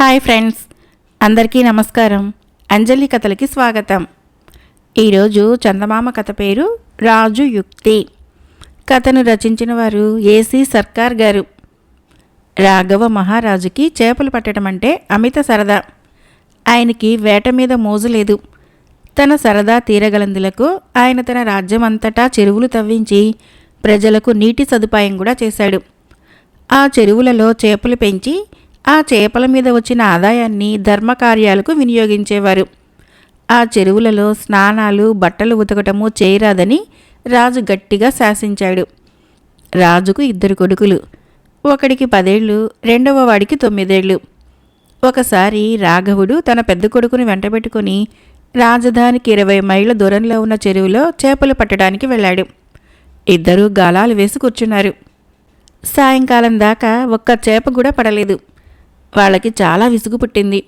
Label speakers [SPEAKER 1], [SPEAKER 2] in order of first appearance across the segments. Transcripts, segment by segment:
[SPEAKER 1] Hi friends అందరికీ నమస్కారం. అంజలి కథలకి స్వాగతం. ఈరోజు చందమామ కథ పేరు రాజు యుక్తి. కథను రచించిన వారు ఏసీ సర్కార్ గారు. రాఘవ మహారాజుకి చేపలు పట్టడం అంటే అమిత సరదా. ఆయనకి వేట మీద మోజులేదు తన సరదా తీరగలందులకు ఆయన తన రాజ్యమంతటా చెరువులు తవ్వించి ప్రజలకు నీటి సదుపాయం కూడా చేశాడు. ఆ చెరువులలో చేపలు పెంచి ఆ చేపల మీద వచ్చిన ఆదాయాన్ని ధర్మకార్యాలకు వినియోగించేవారు. ఆ చెరువులలో స్నానాలు బట్టలు ఉతకటము చేయరాదని రాజు గట్టిగా శాసించాడు. రాజుకు ఇద్దరు కొడుకులు. ఒకడికి పదేళ్ళు రెండవ వాడికి తొమ్మిదేళ్ళు. ఒకసారి రాఘవుడు తన పెద్ద కొడుకుని వెంటబెట్టుకుని రాజధానికి ఇరవై మైళ్ళ దూరంలో ఉన్న చెరువులో చేపలు పట్టడానికి వెళ్ళాడు. ఇద్దరూ గాలాలు వేసి కూర్చున్నారు. సాయంకాలం దాకా ఒక్క చేప కూడా పడలేదు. వాళ్ళకి చాలా విసుగు పుట్టింది.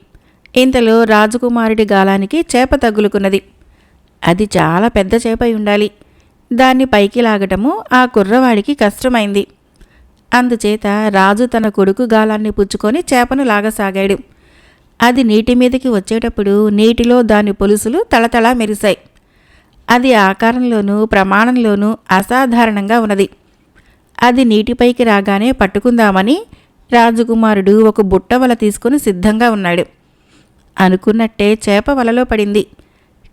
[SPEAKER 1] ఇంతలో రాజకుమారుడి గాలానికి చేప తగులుకున్నది. అది చాలా పెద్ద చేప ఉండాలి. దాన్ని పైకి లాగటము ఆ కుర్రవాడికి కష్టమైంది. అందుచేత రాజు తన కొడుకు గాలాన్ని పుచ్చుకొని చేపను లాగసాగాడు. అది నీటి మీదకి వచ్చేటప్పుడు నీటిలో దాని పొలుసులు తళతళ మెరిశాయి. అది ఆకారంలోనూ ప్రమాణంలోనూ అసాధారణంగా ఉన్నది. అది నీటిపైకి రాగానే పట్టుకుందామని రాజకుమారుడు ఒక బుట్ట వల తీసుకుని సిద్ధంగా ఉన్నాడు. అనుకున్నట్టే చేప వలలో పడింది.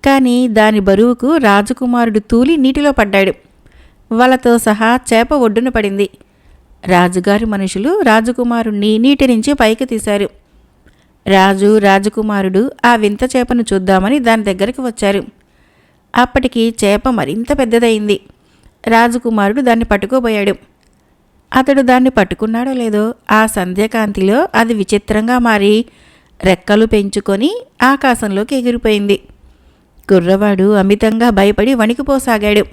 [SPEAKER 1] కానీ దాని బరువుకు రాజకుమారుడు తూలి నీటిలో పడ్డాడు. వలతో సహా చేప ఒడ్డున పడింది. రాజుగారి మనుషులు రాజకుమారుణ్ణి నీటి నుంచి పైకి తీశారు. రాజు రాజకుమారుడు ఆ వింత చేపను చూద్దామని దాని దగ్గరికి వచ్చారు. అప్పటికి చేప మరింత పెద్దదయింది. రాజకుమారుడు దాన్ని పట్టుకోబోయాడు. అతడు దాన్ని పట్టుకున్నాడో లేదో ఆ సంధ్యకాంతిలో అది విచిత్రంగా మారి రెక్కలు పెంచుకొని ఆకాశంలోకి ఎగిరిపోయింది. కుర్రవాడు అమితంగా భయపడి వణికిపోసాగాడు.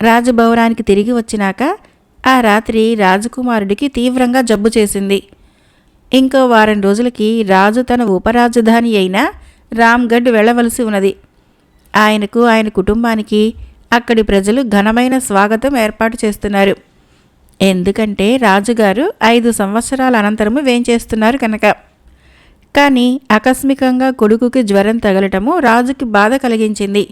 [SPEAKER 1] రాజభవనానికి తిరిగి వచ్చినాక ఆ రాత్రి రాజకుమారుడికి తీవ్రంగా జబ్బు చేసింది. ఇంకో వారం రోజులకి రాజు తన ఉపరాజధాని అయిన రామ్గఢ్ వెళ్ళవలసి ఉన్నది. ఆయనకు ఆయన కుటుంబానికి అక్కడి ప్రజలు ఘనమైన స్వాగతం ఏర్పాటు చేస్తున్నారు. ఎందుకంటే రాజుగారు ఐదు సంవత్సరాల అనంతరము వేంచేస్తున్నారు కనుక. కానీ ఆకస్మికంగా కొడుకుకి జ్వరం తగలటము రాజుకి బాధ కలిగించింది.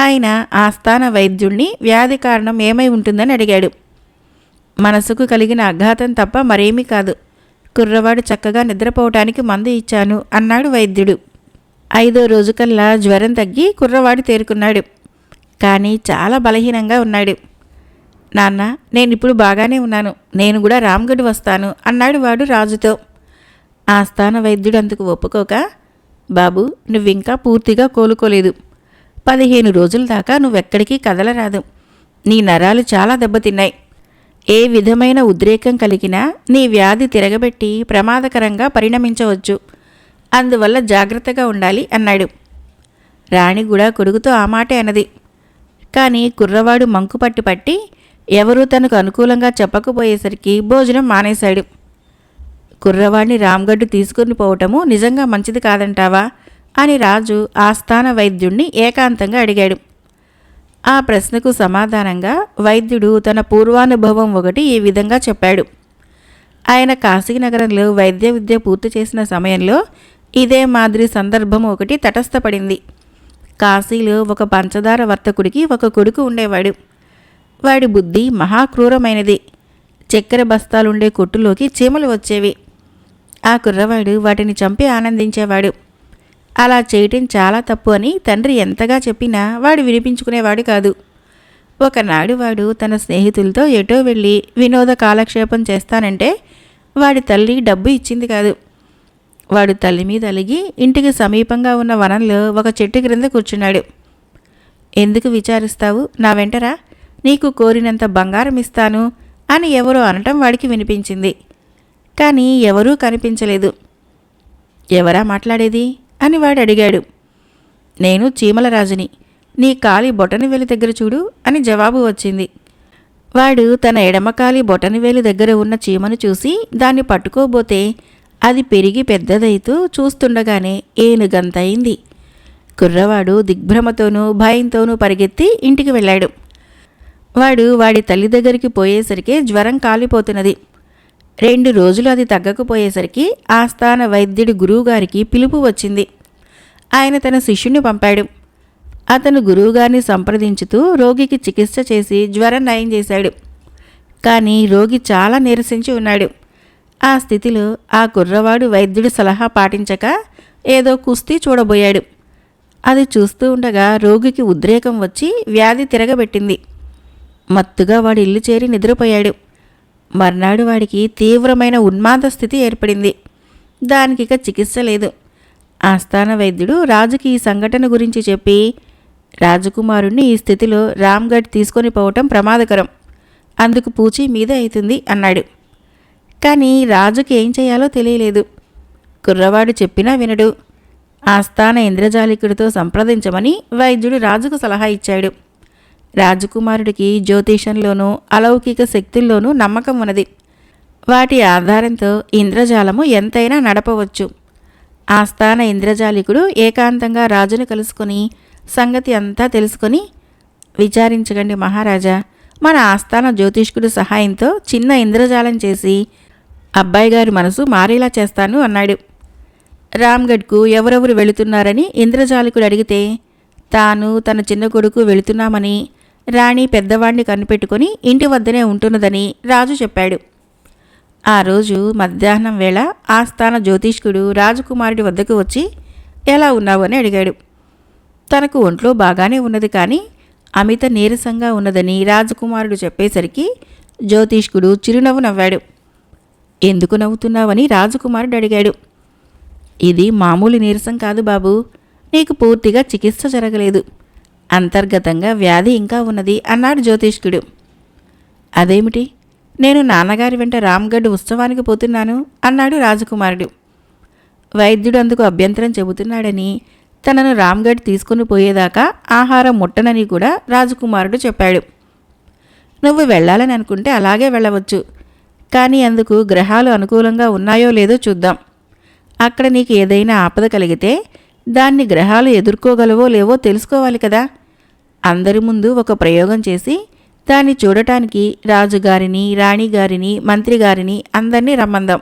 [SPEAKER 1] ఆయన ఆస్థాన వైద్యుణ్ణి వ్యాధి కారణం ఏమై ఉంటుందని అడిగాడు. మనసుకు కలిగిన అఘాతం తప్ప మరేమీ కాదు. కుర్రవాడు చక్కగా నిద్రపోవటానికి మందు ఇచ్చాను అన్నాడు వైద్యుడు. ఐదో రోజుకల్లా జ్వరం తగ్గి కుర్రవాడు తేరుకున్నాడు. కానీ చాలా బలహీనంగా ఉన్నాడు. నాన్న నేను ఇప్పుడు బాగానే ఉన్నాను. నేను కూడా రామ్గఢ్ వస్తాను అన్నాడు వాడు రాజుతో. ఆస్థాన వైద్యుడు అందుకు ఒప్పుకోక? బాబు నువ్వింకా పూర్తిగా కోలుకోలేదు. పదిహేను రోజుల దాకా నువ్వెక్కడికి కదలరాదు. నీ నరాలు చాలా దెబ్బతిన్నాయి. ఏ విధమైన ఉద్రేకం కలిగినా నీ వ్యాధి తిరగబెట్టి ప్రమాదకరంగా పరిణమించవచ్చు. అందువల్ల జాగ్రత్తగా ఉండాలి అన్నాడు. రాణి కూడా కొడుకుతో ఆ మాటే అన్నది. కానీ కుర్రవాడు మంకు పట్టి పట్టి ఎవరూ తనకు అనుకూలంగా చెప్పకపోయేసరికి భోజనం మానేశాడు. కుర్రవాడిని రామ్గడ్డు తీసుకుని పోవటము నిజంగా మంచిది కాదంటావా? అని రాజు ఆస్థాన వైద్యుణ్ణి ఏకాంతంగా అడిగాడు. ఆ ప్రశ్నకు సమాధానంగా వైద్యుడు తన పూర్వానుభవం ఒకటి ఈ విధంగా చెప్పాడు. ఆయన కాశీనగరంలో వైద్య విద్య పూర్తి చేసిన సమయంలో ఇదే మాదిరి సందర్భం ఒకటి తటస్థపడింది. కాశీలో ఒక పంచదార వర్తకుడికి ఒక కొడుకు ఉండేవాడు. వాడి బుద్ధి మహాక్రూరమైనది. చక్కెర బస్తాలుండే కొట్టులోకి చీమలు వచ్చేవి. ఆ కుర్రవాడు వాటిని చంపి ఆనందించేవాడు. అలా చేయటం చాలా తప్పు అని తండ్రి ఎంతగా చెప్పినా వాడు వినిపించుకునేవాడు కాదు. ఒకనాడు వాడు తన స్నేహితులతో ఎటో వెళ్ళి వినోద కాలక్షేపం చేస్తానంటే వాడి తల్లి డబ్బు ఇచ్చింది కాదు. వాడు తల్లి మీద అలిగి ఇంటికి సమీపంగా ఉన్న వనంలో ఒక చెట్టు క్రింద కూర్చున్నాడు. ఎందుకు విచారిస్తావు? నా వెంటరా? నీకు కోరినంత బంగారం ఇస్తాను అని ఎవరో అనటం వాడికి వినిపించింది. కానీ ఎవరూ కనిపించలేదు. ఎవరా మాట్లాడేది? అని వాడు అడిగాడు. నేను చీమలరాజుని నీ కాలి బొటనవేలు దగ్గర చూడు అని జవాబు వచ్చింది. వాడు తన ఎడమకాలి బొటనవేలు దగ్గర ఉన్న చీమను చూసి దాన్ని పట్టుకోబోతే అది పెరిగి పెద్దదైతూ చూస్తుండగానే ఏనుగంతయింది కుర్రవాడు దిగ్భ్రమతోనూ భయంతోనూ పరిగెత్తి ఇంటికి వెళ్ళాడు. వాడు వాడి తల్లి దగ్గరికి పోయేసరికి జ్వరం కాలిపోతున్నది. రెండు రోజులు అది తగ్గకపోయేసరికి ఆస్థాన వైద్యుడి గురువుగారికి పిలుపు వచ్చింది. ఆయన తన శిష్యుని పంపాడు. అతను గురువుగారిని సంప్రదించుతూ రోగికి చికిత్స చేసి జ్వరం నయం చేశాడు. కానీ రోగి చాలా నీరసించి ఉన్నాడు. ఆ స్థితిలో ఆ కుర్రవాడు వైద్యుడి సలహా పాటించక ఏదో కుస్తీ చూడబోయాడు. అది చూస్తూ ఉండగా రోగికి ఉద్రేకం వచ్చి వ్యాధి తిరగబెట్టింది. మత్తుగా వాడు ఇల్లు చేరి నిద్రపోయాడు. మర్నాడు వాడికి తీవ్రమైన ఉన్మాద స్థితి ఏర్పడింది. దానికిక చికిత్స లేదు. ఆస్థాన వైద్యుడు రాజుకి ఈ సంఘటన గురించి చెప్పి రాజకుమారుణ్ణి ఈ స్థితిలో రామ్గఢ్ తీసుకొని పోవటం ప్రమాదకరం. అందుకు పూచి మీద అవుతుంది అన్నాడు. కానీ రాజుకి ఏం చేయాలో తెలియలేదు. కుర్రవాడు చెప్పినా వినడు. ఆస్థాన ఇంద్రజాలికుడితో సంప్రదించమని వైద్యుడు రాజుకు సలహా ఇచ్చాడు. రాజకుమారుడికి జ్యోతిషంలోనూ అలౌకిక శక్తుల్లోనూ నమ్మకం ఉన్నది. వాటి ఆధారంతో ఇంద్రజాలము ఎంతైనా నడపవచ్చు. ఆస్థాన ఇంద్రజాలికుడు ఏకాంతంగా రాజును కలుసుకొని సంగతి అంతా తెలుసుకొని విచారించకండి మహారాజా. మన ఆస్థాన జ్యోతిష్కుడు సహాయంతో చిన్న ఇంద్రజాలం చేసి అబ్బాయి గారి మనసు మారేలా చేస్తాను అన్నాడు. రామ్గఢ్కు ఎవరెవరు వెళుతున్నారని ఇంద్రజాలికుడు అడిగితే తాను తన చిన్న కొడుకు వెళుతున్నామని రాణి పెద్దవాణ్ణి కనిపెట్టుకొని ఇంటి వద్దనే ఉంటున్నదని రాజు చెప్పాడు. ఆ రోజు మధ్యాహ్నం వేళ ఆస్థాన జ్యోతిష్కుడు రాజకుమారుడి వద్దకు వచ్చి ఎలా ఉన్నావు? అని అడిగాడు. తనకు ఒంట్లో బాగానే ఉన్నది కానీ అమిత నీరసంగా ఉన్నదని రాజకుమారుడు చెప్పేసరికి జ్యోతిష్కుడు చిరునవ్వు నవ్వాడు. ఎందుకు నవ్వుతున్నావని? రాజకుమారుడు అడిగాడు. ఇది మామూలు నీరసం కాదు బాబు. నీకు పూర్తిగా చికిత్స జరగలేదు. అంతర్గతంగా వ్యాధి ఇంకా ఉన్నది అన్నాడు జ్యోతిష్కుడు. అదేమిటి? నేను నాన్నగారి వెంట రామ్గఢ్ ఉత్సవానికి పోతున్నాను అన్నాడు రాజకుమారుడు. వైద్యుడు అందుకు అభ్యంతరం చెబుతున్నాడని తనను రామ్గఢ్ తీసుకుని పోయేదాకా ఆహారం ముట్టనని కూడా రాజకుమారుడు చెప్పాడు. నువ్వు వెళ్ళాలని అనుకుంటే అలాగే వెళ్ళవచ్చు. కానీ అందుకు గ్రహాలు అనుకూలంగా ఉన్నాయో లేదో చూద్దాం. అక్కడ నీకు ఏదైనా ఆపద కలిగితే దాన్ని గ్రహాలు ఎదుర్కోగలవో లేవో తెలుసుకోవాలి కదా. అందరి ముందు ఒక ప్రయోగం చేసి దాన్ని చూడటానికి రాజుగారిని రాణిగారిని మంత్రిగారిని అందరినీ రమ్మందాం.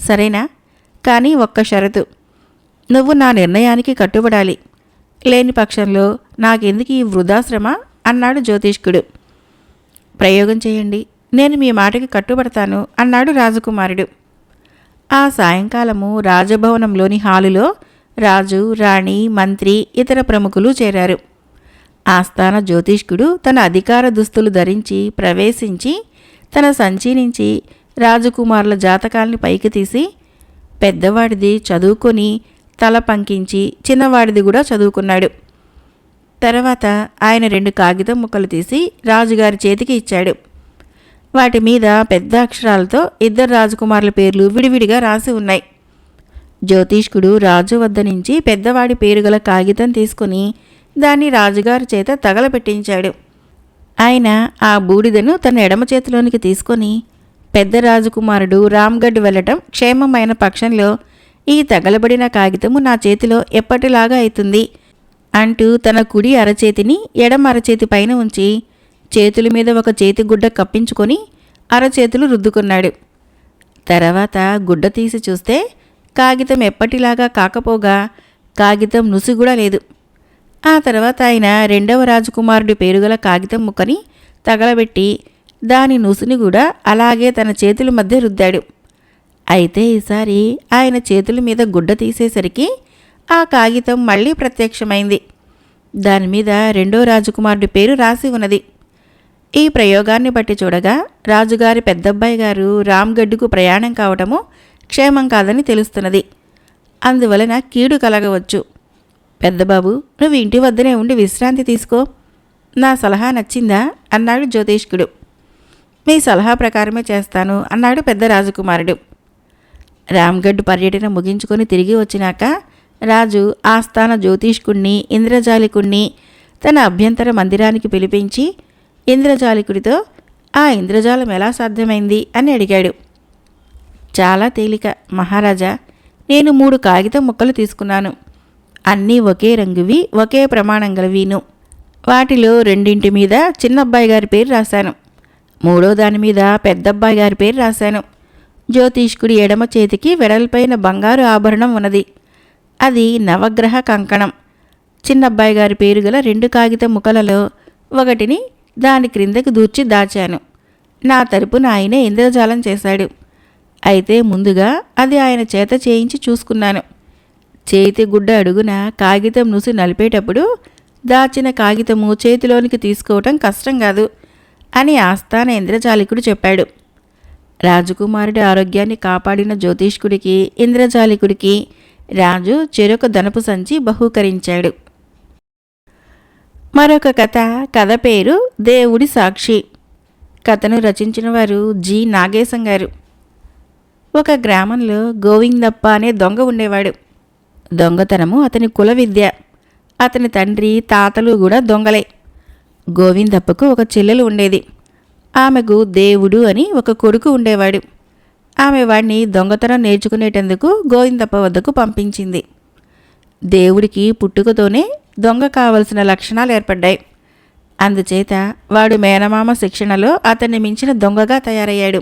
[SPEAKER 1] సరేనా? కానీ ఒక్క షరతు. నువ్వు నా నిర్ణయానికి కట్టుబడాలి. లేని పక్షంలో నాకెందుకు ఈ వృధాశ్రమ? అన్నాడు జ్యోతిష్కుడు. ప్రయోగం చేయండి. నేను మీ మాటకి కట్టుబడతాను అన్నాడు రాజకుమారుడు. ఆ సాయంకాలము రాజభవనంలోని హాలులో రాజు రాణి మంత్రి ఇతర ప్రముఖులు చేరారు. ఆస్థాన జ్యోతిష్కుడు తన అధికార దుస్తులు ధరించి ప్రవేశించి తన సంచి నుంచి రాజకుమారుల జాతకాల్ని పైకి తీసి పెద్దవాడిది చదువుకొని తల పంకించి చిన్నవాడిది కూడా చదువుకున్నాడు. తర్వాత ఆయన రెండు కాగితం ముక్కలు తీసి రాజుగారి చేతికి ఇచ్చాడు. వాటి మీద పెద్ద అక్షరాలతో ఇద్దరు రాజకుమారుల పేర్లు విడివిడిగా రాసి ఉన్నాయి. జ్యోతిష్కుడు రాజు వద్ద నుంచి పెద్దవాడి పేరు గల కాగితం తీసుకుని దాన్ని రాజుగారి చేత తగలపెట్టించాడు ఆయన ఆ బూడిదను తన ఎడమ చేతిలోనికి తీసుకొని పెద్ద రాజకుమారుడు రామ్గఢ్ వెళ్ళటం క్షేమమైన పక్షంలో ఈ తగలబడిన కాగితము నా చేతిలో ఎప్పటిలాగా అవుతుంది అంటూ తన కుడి అరచేతిని ఎడమ అరచేతి పైన ఉంచి చేతుల మీద ఒక చేతి గుడ్డ కప్పించుకొని అరచేతులు రుద్దుకున్నాడు. తర్వాత గుడ్డ తీసి చూస్తే కాగితం ఎప్పటిలాగా కాకపోగా కాగితం నుసి కూడా లేదు. ఆ తర్వాత ఆయన రెండవ రాజకుమారుడి పేరుగల కాగితం ముక్కని తగలబెట్టి దాని నుసుని కూడా అలాగే తన చేతుల మధ్య రుద్దాడు. అయితే ఈసారి ఆయన చేతుల మీద గుడ్డ తీసేసరికి ఆ కాగితం మళ్ళీ ప్రత్యక్షమైంది. దాని మీద రెండో రాజకుమారుడి పేరు రాసి ఉన్నది. ఈ ప్రయోగాన్ని బట్టి చూడగా రాజుగారి పెద్దబ్బాయి గారు రామ్గడ్డుకు ప్రయాణం కావటము క్షేమం కాదని తెలుస్తున్నది. అందువలన కీడు కలగవచ్చు. పెద్దబాబు నువ్వు ఇంటి వద్దనే ఉండి విశ్రాంతి తీసుకో. నా సలహా నచ్చిందా? అన్నాడు జ్యోతిష్కుడు. మీ సలహా ప్రకారమే చేస్తాను అన్నాడు పెద్ద రాజకుమారుడు. రామ్గఢ్ పర్యటన ముగించుకొని తిరిగి వచ్చినాక రాజు ఆస్థాన జ్యోతిష్కుణ్ణి ఇంద్రజాలికుణ్ణి తన అభ్యంతర మందిరానికి పిలిపించి ఇంద్రజాలికుడితో ఆ ఇంద్రజాలం ఎలా సాధ్యమైంది? అని అడిగాడు. చాలా తేలిక మహారాజా. నేను మూడు కాగితం ముక్కలు తీసుకున్నాను. అన్నీ ఒకే రంగువి ఒకే ప్రమాణం గలవిను. వాటిలో రెండింటి మీద చిన్నబ్బాయి గారి పేరు రాశాను. మూడో దాని మీద పెద్దబ్బాయి గారి పేరు రాశాను. జ్యోతిష్కుడి ఎడమ చేతికి వెడల్పైన బంగారు ఆభరణం ఉన్నది. అది నవగ్రహ కంకణం. చిన్నబ్బాయి గారి పేరు గల రెండు కాగిత ముక్కలలో ఒకటిని దాని క్రిందకు దూర్చి దాచాను. నా తరపున ఆయనే ఇంద్రజాలం చేశాడు. అయితే ముందుగా అది ఆయన చేత చేయించి చూసుకున్నాను. చేతి గుడ్డ అడుగున కాగితం నుసి నలిపేటప్పుడు దాచిన కాగితము చేతిలోనికి తీసుకోవటం కష్టం కాదు అని ఆస్థాన ఇంద్రజాలికుడు చెప్పాడు. రాజకుమారుడి ఆరోగ్యాన్ని కాపాడిన జ్యోతిష్కుడికి ఇంద్రజాలికుడికి రాజు చెరొక ధనపు సంచి బహూకరించాడు. మరొక కథ కథ పేరు దేవుడి సాక్షి. కథను రచించిన వారు జి. నాగేశం గారు. ఒక గ్రామంలో గోవిందప్ప అనే దొంగ ఉండేవాడు. దొంగతనము అతని కుల విద్య. అతని తండ్రి తాతలు కూడా దొంగలే. గోవిందప్పకు ఒక చెల్లెలు ఉండేది. ఆమెకు దేవుడు అని ఒక కొడుకు ఉండేవాడు. ఆమె వాడిని దొంగతనం నేర్చుకునేటందుకు గోవిందప్ప వద్దకు పంపించింది. దేవుడికి పుట్టుకతోనే దొంగ కావలసిన లక్షణాలు ఏర్పడ్డాయి. అందుచేత వాడు మేనమామ శిక్షణలో అతన్ని మించిన దొంగగా తయారయ్యాడు.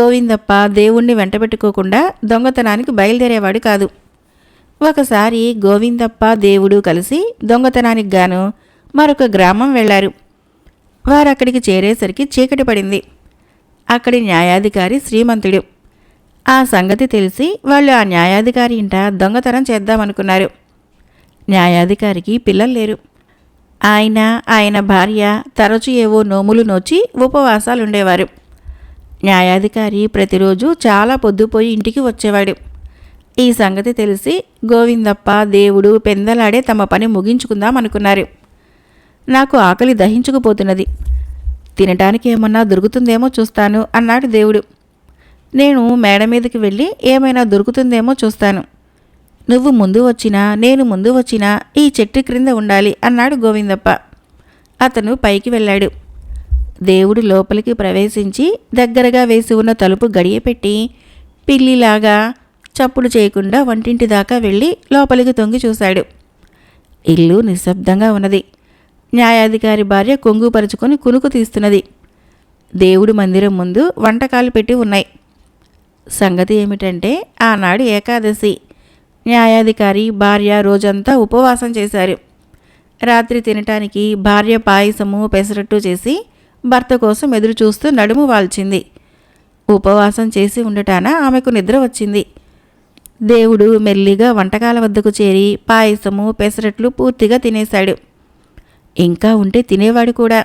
[SPEAKER 1] గోవిందప్ప దేవుణ్ణి వెంటబెట్టుకోకుండా దొంగతనానికి బయలుదేరేవాడు కాదు. ఒకసారి గోవిందప్ప దేవుడు కలిసి దొంగతనానికి గాను మరొక గ్రామం వెళ్ళారు వారు అక్కడికి చేరేసరికి చీకటి పడింది. అక్కడి న్యాయాధికారి శ్రీమంతుడు. ఆ సంగతి తెలిసి వాళ్ళు ఆ న్యాయాధికారి ఇంట దొంగతనం చేద్దామనుకున్నారు. న్యాయాధికారికి పిల్లలు లేరు. ఆయన ఆయన భార్య తరచు ఏవో నోములు నోచి ఉపవాసాలుండేవారు. న్యాయాధికారి ప్రతిరోజు చాలా పొద్దుపోయి ఇంటికి వచ్చేవాడు. ఈ సంగతి తెలిసి గోవిందప్ప దేవుడు పెందలాడే తమ పని ముగించుకుందాం అనుకున్నారు. నాకు ఆకలి దహించుకుపోతున్నది. తినటానికి ఏమన్నా దొరుకుతుందేమో చూస్తాను అన్నాడు దేవుడు. నేను మేడ మీదకి వెళ్ళి ఏమైనా దొరుకుతుందేమో చూస్తాను. నువ్వు ముందు వచ్చినా నేను ముందు వచ్చినా ఈ చెట్టు క్రింద ఉండాలి అన్నాడు గోవిందప్ప. అతను పైకి వెళ్ళాడు. దేవుడు లోపలికి ప్రవేశించి దగ్గరగా వేసి ఉన్న తలుపు గడియపెట్టి పిల్లిలాగా చప్పుడు చేయకుండా వంటింటి దాకా వెళ్ళి లోపలికి తొంగి చూశాడు. ఇల్లు నిశ్శబ్దంగా ఉన్నది. న్యాయాధికారి భార్య కొంగుపరుచుకొని కునుకు తీస్తున్నది. దేవుడి మందిరం ముందు వంటకాలు పెట్టి ఉన్నాయి. సంగతి ఏమిటంటే ఆనాడు ఏకాదశి. న్యాయాధికారి భార్య రోజంతా ఉపవాసం చేశారు. రాత్రి తినటానికి భార్య పాయసము పెసరట్టు చేసి భర్త కోసం ఎదురు చూస్తూ నడుము వాల్చింది. ఉపవాసం చేసి ఉండటాన ఆమెకు నిద్ర వచ్చింది. దేవుడు మెల్లిగా వంటకాల వద్దకు చేరి పాయసము పెసరట్లు పూర్తిగా తినేశాడు. ఇంకా ఉంటే తినేవాడు కూడా.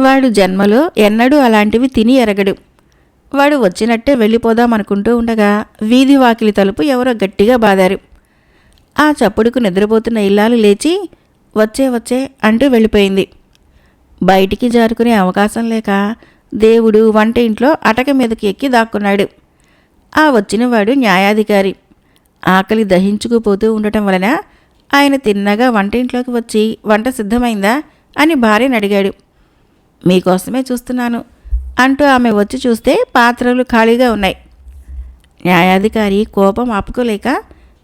[SPEAKER 1] వాడు జన్మలో ఎన్నడూ అలాంటివి తిని ఎరగడు. వాడు వచ్చినట్టే వెళ్ళిపోదామనుకుంటూ ఉండగా వీధి వాకిలి తలుపు ఎవరో గట్టిగా బాదారు. ఆ చప్పుడుకు నిద్రపోతున్న ఇల్లాలు లేచి వచ్చే వచ్చే అంటూ వెళ్ళిపోయింది. బయటికి జారుకునే అవకాశం లేక దేవుడు వంట ఇంట్లో అటక మీదకి ఎక్కి దాక్కున్నాడు. ఆ వచ్చినవాడు న్యాయాధికారి. ఆకలి దహించుకుపోతూ ఉండటం వలన ఆయన తిన్నగా వంటింట్లోకి వచ్చి వంట సిద్ధమైందా? అని భార్యను అడిగాడు. మీకోసమే చూస్తున్నాను అంటూ ఆమె వచ్చి చూస్తే పాత్రలు ఖాళీగా ఉన్నాయి. న్యాయాధికారి కోపం ఆపుకోలేక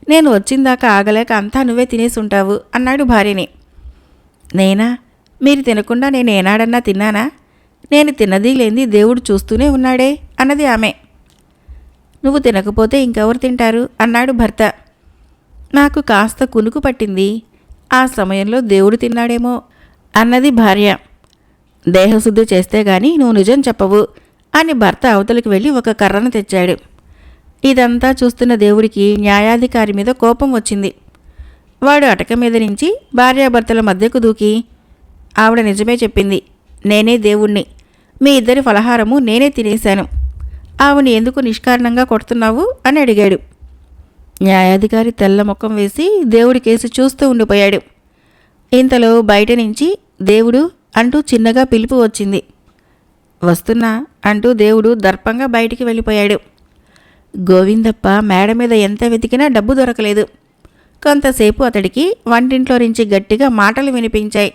[SPEAKER 1] నేను వచ్చిందాక ఆగలేక అంతా నువ్వే తినేసి ఉంటావు అన్నాడు భార్యని. నేనా? మీరు తినకుండా నేను ఏనాడన్నా తిన్నానా? నేను తిన్నది లేని దేవుడు చూస్తూనే ఉన్నాడే అన్నది ఆమె. నువ్వు తినకపోతే ఇంకెవరు తింటారు? అన్నాడు భర్త. నాకు కాస్త కునుకు పట్టింది. ఆ సమయంలో దేవుడు తిన్నాడేమో అన్నది భార్య. దేహశుద్ధి చేస్తే గాని నువ్వు నిజం చెప్పవు అని భర్త అవతలికి వెళ్ళి ఒక కర్రను తెచ్చాడు. ఇదంతా చూస్తున్న దేవుడికి న్యాయాధికారి మీద కోపం వచ్చింది. వాడు అటక మీద నుంచి భార్యాభర్తల మధ్యకు దూకి ఆవిడ నిజమే చెప్పింది. నేనే దేవుణ్ణి. మీ ఇద్దరి ఫలహారము నేనే తినేశాను. ఆవిని ఎందుకు నిష్కారణంగా కొడుతున్నావు? అని అడిగాడు. న్యాయాధికారి తెల్ల ముఖం వేసి దేవుడి కేసు చూస్తూ ఉండిపోయాడు. ఇంతలో బయట నుంచి దేవుడు అంటూ చిన్నగా పిలుపు వచ్చింది. వస్తున్నా అంటూ దేవుడు దర్పంగా బయటికి వెళ్ళిపోయాడు. గోవిందప్ప మేడ మీద ఎంత వెతికినా డబ్బు దొరకలేదు. కొంతసేపు అతడికి వంటింట్లో నుంచి గట్టిగా మాటలు వినిపించాయి.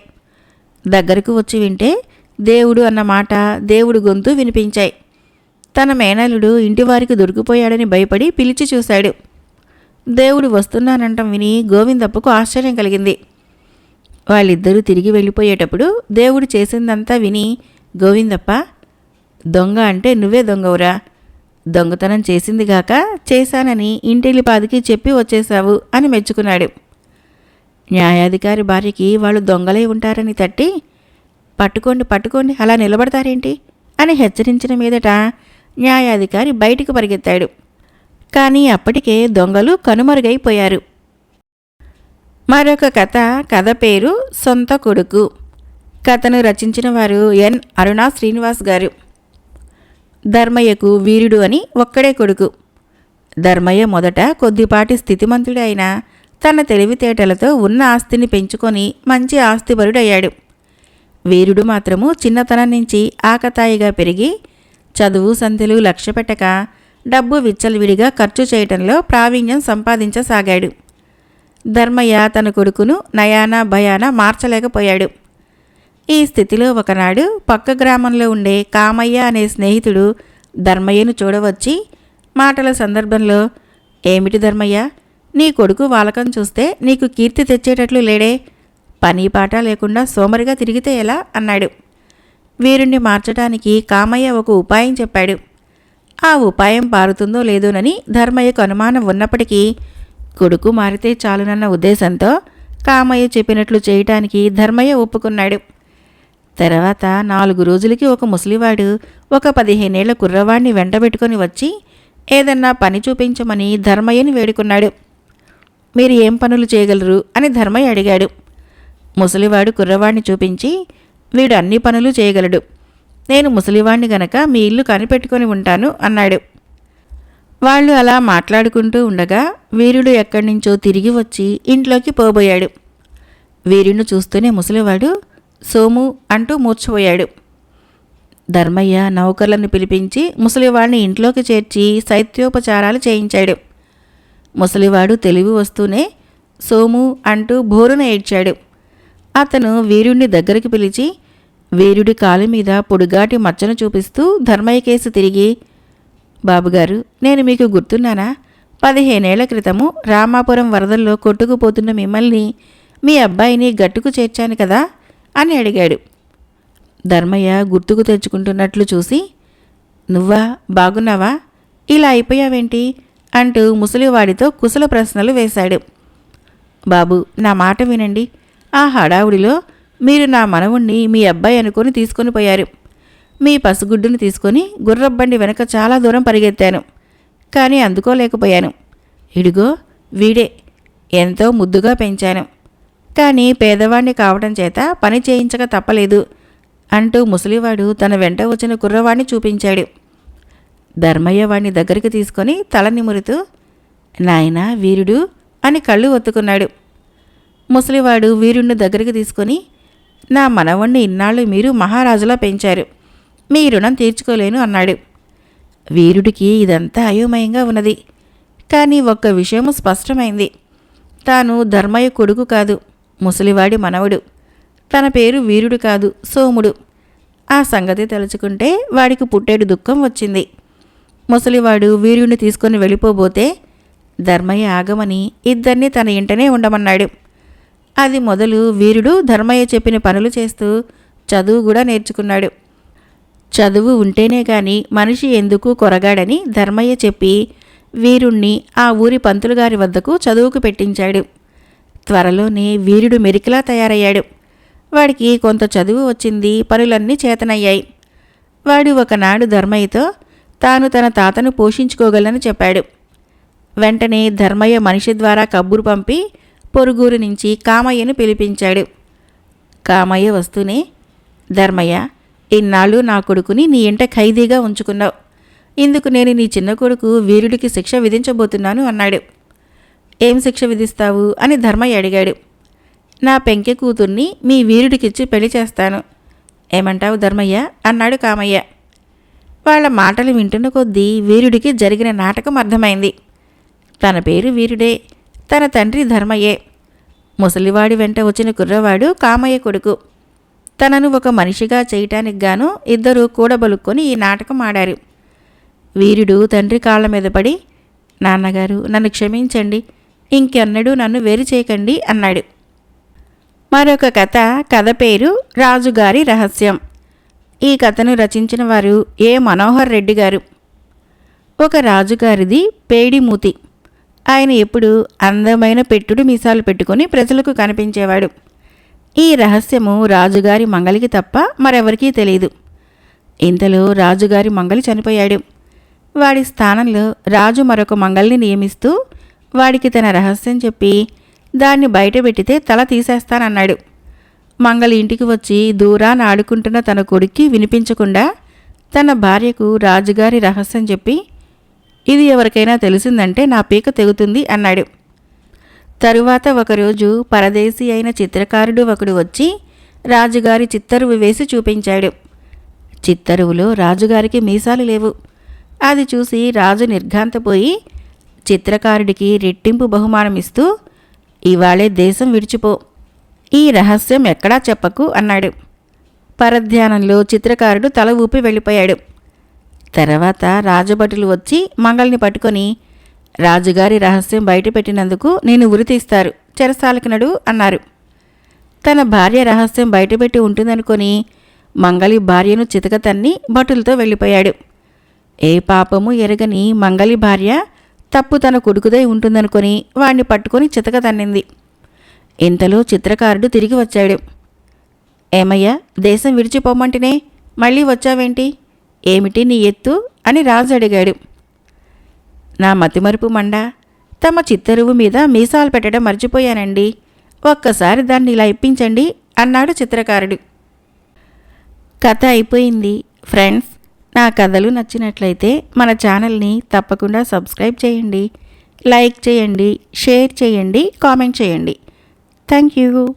[SPEAKER 1] దగ్గరకు వచ్చి వింటే దేవుడు అన్న మాట దేవుడు గొంతు వినిపించాయి. తన మేనలుడు ఇంటివారికి దొరికిపోయాడని భయపడి పిలిచి చూశాడు. దేవుడు వస్తున్నానంటం విని గోవిందప్పకు ఆశ్చర్యం కలిగింది. వాళ్ళిద్దరూ తిరిగి వెళ్ళిపోయేటప్పుడు దేవుడు చేసిందంతా విని గోవిందప్ప దొంగ అంటే నువ్వే దొంగవురా. దొంగతనం చేసిందిగాక చేశానని ఇంటిల్లిపాదికి చెప్పి వచ్చేశావు అని మెచ్చుకున్నాడు. న్యాయాధికారి భార్యకి వాళ్ళు దొంగలై ఉంటారని తట్టి పట్టుకోండి పట్టుకోండి అలా నిలబడతారేంటి? అని హెచ్చరించిన మీదట న్యాయాధికారి బయటికి పరిగెత్తాడు. కానీ అప్పటికే దొంగలు కనుమరుగైపోయారు. మరొక కథ కథ పేరు సొంత కొడుకు. కథను రచించిన వారు ఎన్. అరుణా శ్రీనివాస్ గారు. ధర్మయ్యకు వీరుడు అని ఒక్కడే కొడుకు. ధర్మయ్య మొదట కొద్దిపాటి స్థితిమంతుడైన తన తెలివితేటలతో ఉన్న ఆస్తిని పెంచుకొని మంచి ఆస్తిపరుడయ్యాడు. వీరుడు మాత్రము చిన్నతనం నుంచి ఆకతాయిగా పెరిగి చదువు సంతులు లక్ష్యపెట్టక డబ్బు విచ్చలవిడిగా ఖర్చు చేయటంలో ప్రావీణ్యం సంపాదించసాగాడు. ధర్మయ్య తన కొడుకును నయానా భయాన మార్చలేకపోయాడు. ఈ స్థితిలో ఒకనాడు పక్క గ్రామంలో ఉండే కామయ్య అనే స్నేహితుడు ధర్మయ్యను చూడవచ్చి మాటల సందర్భంలో ఏమిటి ధర్మయ్య? నీ కొడుకు వాలకం చూస్తే నీకు కీర్తి తెచ్చేటట్లు లేడే. పని పాట లేకుండా సోమరిగా తిరిగితే ఎలా అన్నాడు. వీరుణ్ణి మార్చడానికి కామయ్య ఒక ఉపాయం చెప్పాడు. ఆ ఉపాయం పారుతుందో లేదోనని ధర్మయ్యకు అనుమానం ఉన్నప్పటికీ కొడుకు మారితే చాలునన్న ఉద్దేశంతో కామయ్య చెప్పినట్లు చేయటానికి ధర్మయ్య ఒప్పుకున్నాడు. తర్వాత నాలుగు రోజులకి ఒక ముసలివాడు ఒక పదిహేనేళ్ళ కుర్రవాణ్ణి వెంటబెట్టుకొని వచ్చి ఏదన్నా పని చూపించమని ధర్మయ్యని వేడుకున్నాడు. మీరు ఏం పనులు చేయగలరు? అని ధర్మయ్య అడిగాడు. ముసలివాడు కుర్రవాణ్ణి చూపించి వీడు అన్ని పనులు చేయగలడు. నేను ముసలివాణ్ణి గనక మీ ఇల్లు కనిపెట్టుకొని ఉంటాను అన్నాడు. వాళ్ళు అలా మాట్లాడుకుంటూ ఉండగా వీరుడు ఎక్కడి నుంచో తిరిగి వచ్చి ఇంట్లోకి పోబోయాడు. వీరుణ్ణి చూస్తూనే ముసలివాడు సోము అంటూ మూర్చపోయాడు ధర్మయ్య నౌకర్లను పిలిపించి ముసలివాడిని ఇంట్లోకి చేర్చి శైత్యోపచారాలు చేయించాడు. ముసలివాడు తెలివి వస్తూనే సోము అంటూ బోరున ఏడ్చాడు. అతను వీరుణ్ణి దగ్గరికి పిలిచి వీరుడి కాలు మీద పొడుగాటి మచ్చను చూపిస్తూ ధర్మయ్య కేసు తిరిగి బాబుగారు నేను మీకు గుర్తున్నానా? పదిహేనేళ్ళ క్రితము రామాపురం వరదల్లో కొట్టుకుపోతున్న మిమ్మల్ని మీ అబ్బాయిని గట్టుకు చేర్చాను కదా? అని అడిగాడు. ధర్మయ్య గుర్తుకు తెచ్చుకుంటున్నట్లు చూసి నువ్వా? బాగున్నావా? ఇలా అయిపోయావేంటి? అంటూ ముసలివాడితో కుశల ప్రశ్నలు వేశాడు. బాబు నా మాట వినండి. ఆ హడావుడిలో మీరు నా మనవుణ్ణి మీ అబ్బాయి అనుకొని తీసుకొని పోయారు. మీ పసుగుడ్డును తీసుకొని గుర్రబ్బండి వెనక చాలా దూరం పరిగెత్తాను. కానీ అందుకోలేకపోయాను ఇడుగో వీడే. ఎంతో ముద్దుగా పెంచాను. కానీ పేదవాణ్ణి కావటం చేత పని చేయించక తప్పలేదు అంటూ ముసలివాడు తన వెంట వచ్చిన కుర్రవాణ్ణి చూపించాడు. ధర్మయ్య వాణ్ణి దగ్గరికి తీసుకొని తల నిమురుతూ నాయనా వీరుడు అని కళ్ళు ఒత్తుకున్నాడు. ముసలివాడు వీరుణ్ణి దగ్గరికి తీసుకొని నా మనవణ్ణి ఇన్నాళ్ళు మీరు మహారాజులా పెంచారు. మీ రుణం తీర్చుకోలేను అన్నాడు. వీరుడికి ఇదంతా అయోమయంగా ఉన్నది. కానీ ఒక్క విషయము స్పష్టమైంది. తాను ధర్మయ్య కొడుకు కాదు ముసలివాడి మనవడు. తన పేరు వీరుడు కాదు సోముడు. ఆ సంగతి తలుచుకుంటే వాడికి పుట్టేడు దుఃఖం వచ్చింది. ముసలివాడు వీరుణ్ణి తీసుకొని వెళ్ళిపోబోతే ధర్మయ్య ఆగమని ఇద్దరిని తన ఇంటనే ఉండమన్నాడు. అది మొదలు వీరుడు ధర్మయ్య చెప్పిన పనులు చేస్తూ చదువు కూడా నేర్చుకున్నాడు. చదువు ఉంటేనే కానీ మనిషి ఎందుకు కొరగాడని ధర్మయ్య చెప్పి వీరుణ్ణి ఆ ఊరి పంతులుగారి వద్దకు చదువుకు పెట్టించాడు. త్వరలోనే వీరుడు మెరికిలా తయారయ్యాడు. వాడికి కొంత చదువు వచ్చింది పనులన్నీ చేతనయ్యాయి. వాడు ఒకనాడు ధర్మయ్యతో తాను తన తాతను పోషించుకోగలని చెప్పాడు. వెంటనే ధర్మయ్య మనిషి ద్వారా కబ్బురు పంపి పొరుగురు నుంచి కామయ్యను పిలిపించాడు. కామయ్య వస్తూనే ధర్మయ్య ఇన్నాళ్ళు నా కొడుకుని నీ ఇంట ఖైదీగా ఉంచుకున్నావు. ఇందుకు నేను నీ చిన్న కొడుకు వీరుడికి శిక్ష విధించబోతున్నాను అన్నాడు. ఏం శిక్ష విధిస్తావు? అని ధర్మయ్య అడిగాడు. నా పెంకె కూతుర్ని మీ వీరుడికిచ్చి పెళ్ళి చేస్తాను. ఏమంటావు ధర్మయ్య? అన్నాడు కామయ్య. వాళ్ళ మాటలు వింటున్న కొద్దీ వీరుడికి జరిగిన నాటకం అర్థమైంది. తన పేరు వీరుడే. తన తండ్రి ధర్మయ్యే. ముసలివాడి వెంట వచ్చిన కుర్రవాడు కామయ్య కొడుకు. తనను ఒక మనిషిగా చేయటానికి గాను ఇద్దరు కూడబలుక్కొని ఈ నాటకం ఆడారు. వీరుడు తండ్రి కాళ్ళ మీద పడి నాన్నగారు నన్ను క్షమించండి. ఇంకెన్నడూ నన్ను వేరు చేయకండి అన్నాడు. మరొక కథ కథ పేరు రాజుగారి రహస్యం. ఈ కథను రచించిన వారు ఏ మనోహర్ రెడ్డి గారు. ఒక రాజుగారిది పేడిమూతి. ఆయన ఎప్పుడు అందమైన పెట్టుడు మీసాలు పెట్టుకొని ప్రజలకు కనిపించేవాడు. ఈ రహస్యము రాజుగారి మంగలికి తప్ప మరెవరికీ తెలియదు ఇంతలో రాజుగారి మంగలి చనిపోయాడు. వాడి స్థానంలో రాజు మరొక మంగల్ని నియమిస్తూ వాడికి తన రహస్యం చెప్పి దాన్ని బయటపెట్టితే తల తీసేస్తానన్నాడు. మంగలి ఇంటికి వచ్చి దూరాన ఆడుకుంటున్న తన కొడుక్కి వినిపించకుండా తన భార్యకు రాజుగారి రహస్యం చెప్పి ఇది ఎవరికైనా తెలిసిందంటే నా పీక తెగుతుంది అన్నాడు. తరువాత ఒకరోజు పరదేశీ అయిన చిత్రకారుడు ఒకడు వచ్చి రాజుగారి చిత్తరువు వేసి చూపించాడు. చిత్తరువులో రాజుగారికి మీసాలు లేవు. అది చూసి రాజు నిర్ఘాంతపోయి చిత్రకారుడికి రెట్టింపు బహుమానమిస్తూ ఇవాళే దేశం విడిచిపో. ఈ రహస్యం ఎక్కడా చెప్పకు అన్నాడు. పరధ్యానంలో చిత్రకారుడు తల ఊపి వెళ్ళిపోయాడు. తర్వాత రాజభటులు వచ్చి మంగల్ని పట్టుకొని రాజుగారి రహస్యం బయటపెట్టినందుకు నేను ఉరితీస్తారు చెరసాలకినడు అన్నారు. తన భార్య రహస్యం బయటపెట్టి ఉంటుందనుకొని మంగలి భార్యను చితక తన్ని భటులతో వెళ్ళిపోయాడు. ఏ పాపము ఎరగని మంగలి భార్య తప్పు తన కొడుకుదై ఉంటుందనుకొని వాణ్ణి పట్టుకొని చితక తన్నింది. ఇంతలో చిత్రకారుడు తిరిగి వచ్చాడు. ఏమయ్యా దేశం విడిచిపోమంటేనే మళ్ళీ వచ్చావేంటి? ఏమిటి నీ ఎత్తు? అని రాజు అడిగాడు. నా మతిమరుపు మండ తమ చిత్తరువు మీద మీసాలు పెట్టడం మర్చిపోయానండి. ఒక్కసారి దాన్ని ఇలా ఇప్పించండి అన్నాడు చిత్రకారుడు. కథ అయిపోయింది. ఫ్రెండ్స్ నా కథలు నచ్చినట్లయితే మన ఛానల్ని తప్పకుండా సబ్స్క్రైబ్ చేయండి. లైక్ చేయండి షేర్ చేయండి కామెంట్ చేయండి. Thank you.